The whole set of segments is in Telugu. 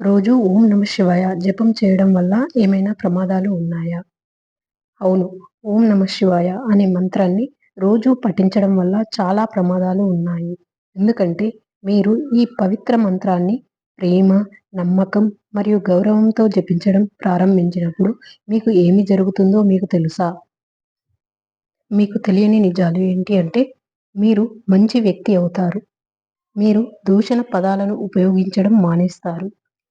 రోజు ఓం నమ శివాయ జపం చేయడం వల్ల ఏమైనా ప్రమాదాలు ఉన్నాయా? అవును ఓం నమ శివాయ అనే మంత్రాన్ని రోజు పఠించడం వల్ల చాలా ప్రమాదాలు ఉన్నాయి. ఎందుకంటే మీరు ఈ పవిత్ర మంత్రాన్ని ప్రేమ నమ్మకం మరియు గౌరవంతో జపించడం ప్రారంభించినప్పుడు మీకు ఏమి జరుగుతుందో మీకు తెలుసా? మీకు తెలియని నిజాలు ఏంటి అంటే మీరు మంచి వ్యక్తి అవుతారు. మీరు దూషణ పదాలను ఉపయోగించడం మానేస్తారు.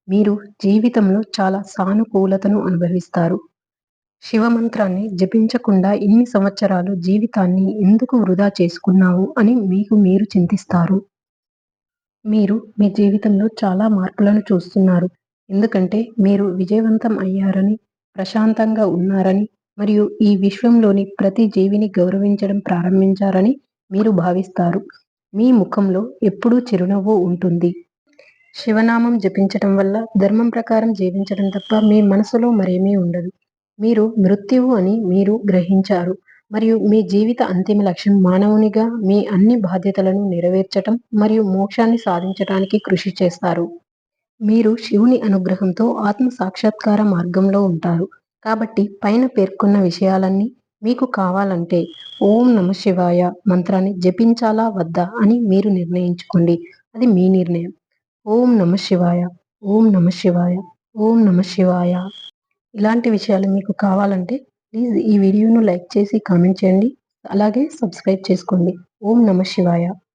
మీరు జీవితంలో చాలా సానుకూలతను అనుభవిస్తారు. శివమంత్రాన్ని జపించకుండా ఇన్ని సంవత్సరాలు జీవితాన్ని ఎందుకు వృధా చేసుకున్నావు అని మీకు మీరు చింతిస్తారు. మీరు మీ జీవితంలో చాలా మార్పులను చూస్తున్నారు. ఎందుకంటే మీరు విజయవంతం అయ్యారని ప్రశాంతంగా ఉన్నారని మరియు ఈ విశ్వంలోని ప్రతి జీవిని గౌరవించడం ప్రారంభించారని మీరు భావిస్తారు. మీ ముఖంలో ఎప్పుడూ చిరునవ్వు ఉంటుంది. శివనామం జపించటం వల్ల ధర్మం ప్రకారం జీవించడం తప్ప మీ మనసులో మరేమీ ఉండదు. మీరు మృత్యువు అని మీరు గ్రహించారు. మరియు మీ జీవిత అంతిమ లక్ష్యం మానవునిగా మీ అన్ని బాధ్యతలను నెరవేర్చటం మరియు మోక్షాన్ని సాధించటానికి కృషి చేస్తారు. మీరు శివుని అనుగ్రహంతో ఆత్మ సాక్షాత్కార మార్గంలో ఉంటారు. కాబట్టి పైన పేర్కొన్న విషయాలన్నీ మీకు కావాలంటే ఓం నమ శివాయ మంత్రాన్ని జపించాలా వద్దా అని మీరు నిర్ణయించుకోండి. అది మీ నిర్ణయం. ఓం నమ శివాయ. ఓం నమ శివాయ. ఓం నమ శివాయ. ఇలాంటి విషయాలు మీకు కావాలంటే ప్లీజ్ ఈ వీడియోను లైక్ చేసి కామెంట్ చేయండి. అలాగే సబ్స్క్రైబ్ చేసుకోండి. ఓం నమ శివాయ.